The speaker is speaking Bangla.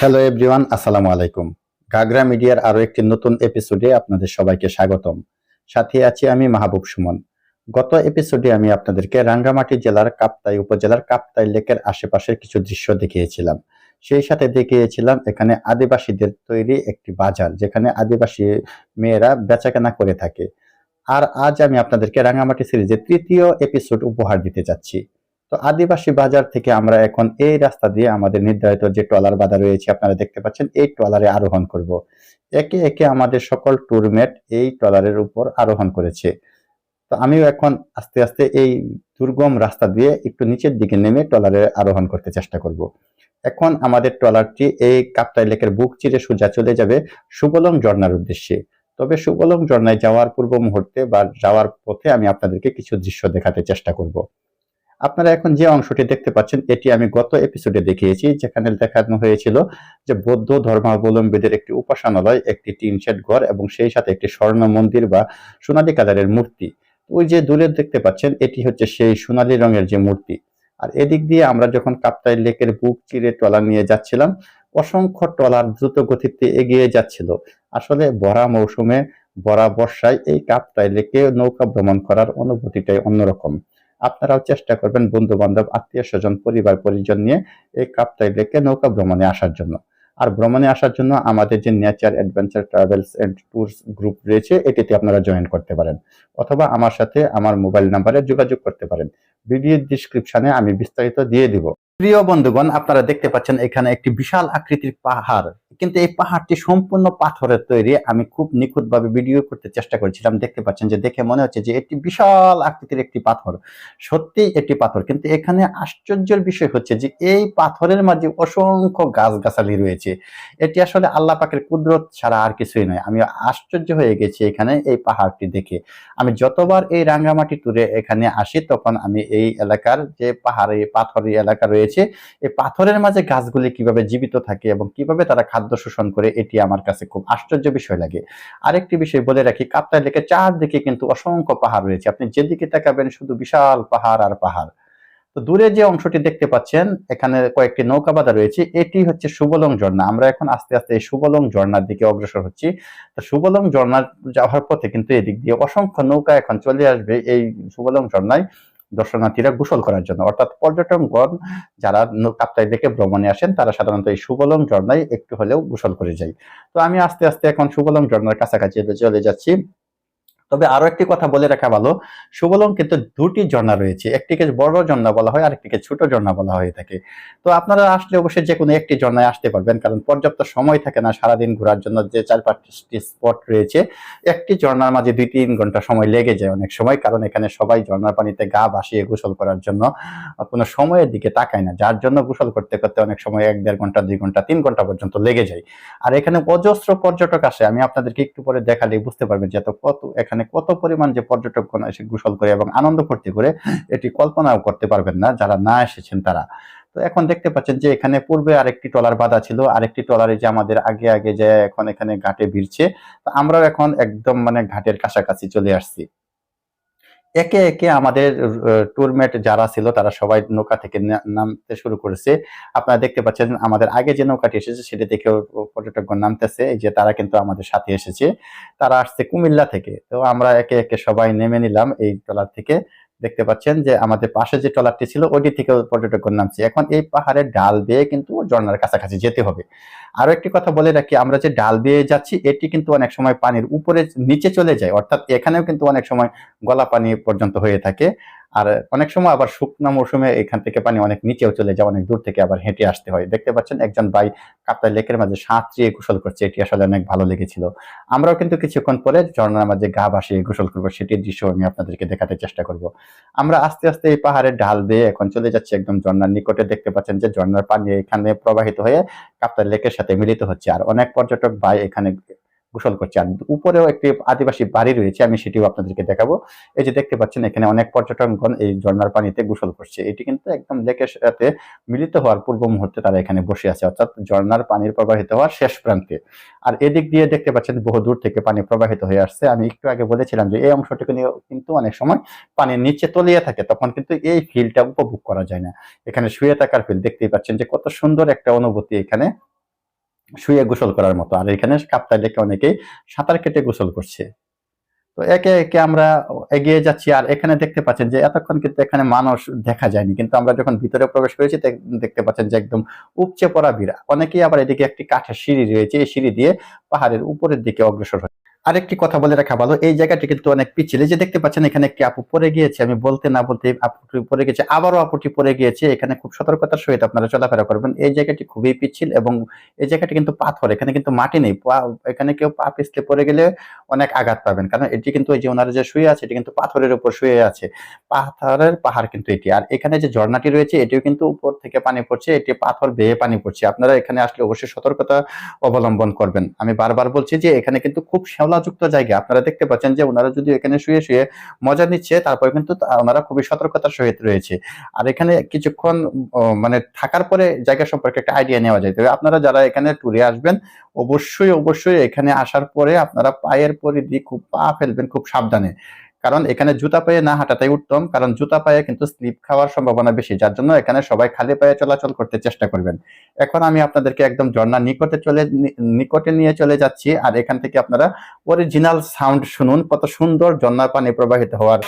হ্যালো এভরিওয়ান আসসালামু আলাইকুম গাগরা মিডিয়ার আরও একটি নতুন এপিসোডে আপনাদের সবাইকে স্বাগতম। সাথে আছি আমি মাহবুব সুমন। গত এপিসোডে আমি আপনাদেরকে রাঙ্গামাটি জেলার কাপ্তাই উপজেলার কাপ্তাই লেকের আশেপাশের কিছু দৃশ্য দেখিয়েছিলাম। সেই সাথে দেখিয়েছিলাম এখানে আদিবাসীদের তৈরি একটি বাজার, যেখানে আদিবাসী মেয়েরা বেচাকেনা করে থাকে। আর আজ আমি আপনাদেরকে রাঙ্গামাটি সিরিজের তৃতীয় এপিসোড উপহার দিতে যাচ্ছি। তো আদিবাসী বাজার থেকে আমরা এখন এই রাস্তা দিয়ে আমাদের নির্ধারিত যে ট্রলার বাধা রয়েছে, আপনারা দেখতে পাচ্ছেন, এই ট্রলারে আরোহণ করব। একে একে আমাদের সকল ট্যুরমেট এই ট্রলারের উপর আরোহণ করেছে। তো আমিও এখন আস্তে আস্তে এই দুর্গম রাস্তা দিয়ে একটু নিচের দিকে নেমে ট্রলারে আরোহণ করতে চেষ্টা করব। এখন আমাদের ট্রলারটি এই কাপ্তাই লেকের বুক চিরে সোজা চলে যাবে সুবলং ঝর্ণার উদ্দেশ্যে। তবে সুবলং ঝর্ণায় যাওয়ার পূর্ব মুহূর্তে বা যাওয়ার পথে আমি আপনাদেরকে কিছু দৃশ্য দেখাতে চেষ্টা করব। আপনারা এখন যে অংশটি দেখতে পাচ্ছেন, এটি আমি গত এপিসোডে দেখিয়েছি, যেখানে দেখানো হয়েছিল যে বৌদ্ধ ধর্মাবলম্বীদের একটি উপাসনালয়, একটি টিন শেড ঘর এবং সেই সাথে একটি স্বর্ণ মন্দির বা সোনালী কালারের মূর্তি। ওই যে দূরে দেখতে পাচ্ছেন, এটি হচ্ছে সেই সোনালী রঙের যে মূর্তি। আর এদিক দিয়ে আমরা যখন কাপ্তাই লেকের বুক চিরে ট্রলার নিয়ে যাচ্ছিলাম, অসংখ্য ট্রলার দ্রুত গতিতে এগিয়ে যাচ্ছিল। আসলে বরা মৌসুমে বরা বর্ষায় এই কাপ্তাই লেকে নৌকা ভ্রমণ করার অনুভূতিটাই অন্যরকম। আপনারাও চেষ্টা করবেন বন্ধু বান্ধব আত্মীয় স্বজন, পরিবার, পরিজন নিয়ে এই কাপ্তাই লেকে নৌকা ভ্রমণে আসার জন্য। আর ভ্রমণে আসার জন্য আমাদের যে nature adventure travels and tours group রয়েছে, এটিতে আপনারা জয়েন করতে পারেন। অথবা আমার সাথে আমার মোবাইল নাম্বারে যোগাযোগ করতে পারেন। ভিডিও ডিসক্রিপশনে আমি বিস্তারিত দিয়ে দিব। প্রিয় বন্ধুগণ, আপনারা দেখতে পাচ্ছেন এখানে একটি বিশাল আকৃতির পাহাড়। কিন্তু এই পাহাড়টি সম্পূর্ণ পাথরের তৈরি। আমি খুব নিখুঁতভাবে ভিডিও করতে চেষ্টা করেছিলাম। দেখতে পাচ্ছেন যে দেখে মনে হচ্ছে যে এটি বিশাল আকৃতির একটি পাথর। সত্যি একটি পাথর। কিন্তু এখানে আশ্চর্যের বিষয় হচ্ছে যে এই পাথরের মাঝে অসংখ্য গাছগাছালি রয়েছে। এটি আসলে আল্লাহ পাকের কুদরত ছাড়া আর কিছুই নয়। আমি আশ্চর্য হয়ে গেছি এখানে এই পাহাড়টি দেখে। আমি যতবার এই রাঙ্গামাটি ট্যুরে এখানে আসি, তখন আমি এই এলাকার যে পাহাড়ি পাথরের এলাকা রয়েছে, এই পাথরের মাঝে গাছগুলি কীভাবে জীবিত থাকে এবং কীভাবে তারা খাদ্য শোষণ করে এটি আমার কাছে খুব আশ্চর্য বিষয় লাগে। আরেকটি বিষয় বলে রাখি, কাপ্তাই লেকে চারদিকে কিন্তু অসংখ্য পাহাড় রয়েছে। আপনি যেদিকে তাকাবেন শুধু বিশাল পাহাড় আর পাহাড়। তো দূরে যে অংশটি দেখতে পাচ্ছেন, এখানে কয়েকটি নৌকা বাঁধা রয়েছে। এটি হচ্ছে সুবলং ঝর্ণা। আমরা এখন আস্তে আস্তে এই সুবলং ঝর্ণার দিকে অগ্রসর হচ্ছি। তো সুবলং ঝর্ণার যাওয়ার পথে কিন্তু এদিক দিয়ে অসংখ্য নৌকা এখন চলে আসবে এই সুবলং ঝর্ণায়। দর্শনার্থীরা গোসল করার জন্য। অর্থাৎ পর্যটকগণ যারা কাপ্তাই দেখে ভ্রমণে আসেন, তারা সাধারণত এই সুবলং ঝর্ণায় একটু হলেও গোসল করে যায়। তো আমি আস্তে আস্তে এখন সুবলং ঝর্ণার কাছাকাছি চলে যাচ্ছি। তবে আরও একটি কথা বলে রাখা ভালো। সুবলং কিন্তু দুটি ঝর্ণা রয়েছে। একটিকে বড় ঝর্ণা বলা হয়, আরেকটিকে ছোট ঝর্ণা বলা হয়ে থাকে। তো আপনারা আসলে অবশ্যই যে কোনো একটি ঝর্ণায় আসতে পারবেন, কারণ পর্যাপ্ত সময় থাকে না সারাদিন ঘোরার জন্য। যে চার পাঁচটি স্পট রয়েছে, একটি ঝর্ণার মাঝে দুই তিন ঘণ্টা সময় লেগে যায় অনেক সময়, কারণ এখানে সবাই ঝর্ণার পানিতে গা ভাসিয়ে গোসল করার জন্য কোনো সময়ের দিকে তাকায় না। যার জন্য গোসল করতে করতে অনেক সময় এক, দেড় ঘণ্টা, দুই ঘণ্টা, তিন ঘণ্টা পর্যন্ত লেগে যায়। আর এখানে অজস্র পর্যটক আসে। আমি আপনাদেরকে একটু পরে দেখালে বুঝতে পারবেন যে এত কত এখানে কত পরিমাণ যে পর্যটকগণ এসে গোসল করে এবং আনন্দ ফুর্তি করে, এটি কল্পনাও করতে পারবেন না যারা না এসেছেন তারা। তো এখন দেখতে পাচ্ছেন যে এখানে পূর্বে আরেকটি টলার বাধা ছিল, আরেকটি টলারে যে আমাদের আগে আগে যে এখন এখানে ঘাটে ভিড়ছে, তো আমরাও এখন একদম মানে ঘাটের কাছাকাছি চলে আসছি। একে একে আমাদের ট্যুরমেট যারা ছিল তারা সবাই নৌকা থেকে নামতে শুরু করেছে। আপনারা দেখতে পাচ্ছেন আমাদের আগে যে নৌকাটি এসেছে সেটি দেখেও পর্যটকগণ নামতেছে। যে তারা কিন্তু আমাদের সাথে এসেছে। তারা আসছে কুমিল্লা থেকে। তো আমরা একে একে সবাই নেমে নিলাম এই ট্রলার থেকে। দেখতে পাচ্ছেন যে আমাদের পাশে যে ট্রলারটি ছিল, ওইটি থেকে পর্যটকগণ নামছে। এখন এই পাহাড়ের ডাল বেয়ে কিন্তু ঝর্ণার কাছাকাছি যেতে হবে। আরও একটি কথা বলে রাখি, আমরা যে ডাল বেয়ে যাচ্ছি, এটি কিন্তু অনেক সময় পানির উপরে নিচে চলে যায়, অর্থাৎ এখানেও কিন্তু অনেক সময় গলা পানি পর্যন্ত হয়ে থাকে। আর অনেক সময় আবার শুকনো মৌসুমে এখান থেকে পানি অনেক নিচেও চলে যায়, অনেক দূর থেকে আবার হেঁটে আসতে হয়। দেখতে পাচ্ছেন একজন ভাই কাপ্তাই লেকের মাঝে সাঁতরিয়ে গোসল করছে, এটি আসলে অনেক ভালো লেগেছিল। আমরাও কিন্তু কিছুক্ষণ পরে ঝর্ণার মাঝে গা ভাসিয়ে গোসল করব, সেটির দৃশ্য আমি আপনাদেরকে দেখাতে চেষ্টা করব। আমরা আস্তে আস্তে এই পাহাড়ের ঢাল দিয়ে এখন চলে যাচ্ছি একদম ঝর্ণার নিকটে। দেখতে পাচ্ছেন যে ঝর্ণার পানি এখানে প্রবাহিত হয়ে কাপ্তাই লেকের সাথে মিলিত হচ্ছে। আর অনেক পর্যটক ভাই এখানে গোসল করছে। আর উপরেও একটি আদিবাসী বাড়ি রয়েছে, আমি সেটিও আপনাদেরকে দেখাবো। এই যে দেখতে পাচ্ছেন, এখানে অনেক পর্যটকগণ এই ঝর্ণার পানিতে গোসল করছে। এটি কিন্তু একদম লেকের সাথে মিলিত হওয়ার পূর্ব মুহূর্তে তারা এখানে বসে আছে, অর্থাৎ ঝর্ণার পানির প্রবাহিত হওয়ার শেষ প্রান্তে। আর এদিক দিয়ে দেখতে পাচ্ছেন, বহু দূর থেকে পানি প্রবাহিত হয়ে আসছে। আমি একটু আগে বলেছিলাম যে, এই অংশটুকু নিয়ে কিন্তু অনেক সময় পানির নিচে তলিয়ে থাকে, তখন কিন্তু এই ফিলটা উপভোগ করা যায় না। এখানে শুয়ে থাকার ফিল, দেখতেই পাচ্ছেন যে কত সুন্দর একটা অনুভূতি এখানে শুয়ে গোসল করার মতো। আর এখানে কাপ্তাই লেকে অনেকেই সাঁতার কেটে গোসল করছে। তো একে একে আমরা এগিয়ে যাচ্ছি আর এখানে দেখতে পাচ্ছেন যে এতক্ষণ কিন্তু এখানে মানুষ দেখা যায়নি। কিন্তু আমরা যখন ভিতরে প্রবেশ করেছি দেখতে পাচ্ছেন যে একদম উপচে পড়া ভিড়া অনেকেই আবার এদিকে একটি কাঠের সিঁড়ি রয়েছে। এই সিঁড়ি দিয়ে পাহাড়ের উপরের দিকে অগ্রসর হয় আরেকটি কথা বলে রাখা ভালো, এই জায়গাটি কিন্তু অনেক এই যে দেখতে পাচ্ছেন, এখানে একটি আপু পড়ে গিয়েছে। আমি বলতে না বলতে আপুটি পড়ে গেছে আবারও আপুটি পড়ে গিয়েছে। এখানে খুব সতর্কতার সহিত আপনারা চলাফেরা করবেন। এই জায়গাটি খুবই পিছিল এবং এই জায়গাটি কিন্তু পাথর, এখানে কিন্তু মাটি নেই। এখানে কেউ পা পিছলে পড়ে গেলে অনেক আঘাত পাবেন। কারণ এটি কিন্তু এই যে ওনারা যে শুয়ে আছে, এটি কিন্তু পাথরের উপর শুয়ে আছে। পাথরের পাহাড় কিন্তু এটি। আর এখানে যে ঝর্ণাটি রয়েছে, এটিও কিন্তু উপর থেকে পানি পড়ছে। এটি পাথর বেয়ে পানি পড়ছে। আপনারা এখানে আসলে অবশ্যই সতর্কতা অবলম্বন করবেন। আমি বারবার বলছি যে এখানে কিন্তু খুব শ্যাওলাযুক্ত জায়গা। আপনারা দেখতে পাচ্ছেন যে ওনারা যদি এখানে শুয়ে শুয়ে মজা নিচ্ছে, তারপরে কিন্তু ওনারা খুবই সতর্কতার সহিত রয়েছে। আর এখানে কিছুক্ষণ মানে থাকার পরে জায়গা সম্পর্কে একটা আইডিয়া নেওয়া যায়। তবে আপনারা যারা এখানে ট্যুরে আসবেন, অবশ্যই অবশ্যই এখানে আসার পরে আপনারা পায়ের পরিধি খুব পা ফেলবেন, খুব সাবধানে। কারণ এখানে জুতা পায়ে না হাঁটাটাই উত্তম, কারণ জুতা পায়ে কিন্তু স্লিপ খাওয়ার সম্ভাবনা বেশি, যার জন্য এখানে সবাই খালি পায়ে চলাচল করতে চেষ্টা করবেন। এখন আমি আপনাদেরকে একদম ঝর্ণার নিকটে চলে নিকটে নিয়ে চলে যাচ্ছি, আর এখান থেকে আপনারা অরিজিনাল সাউন্ড শুনুন, কত সুন্দর ঝর্ণার পানি প্রবাহিত হওয়ার।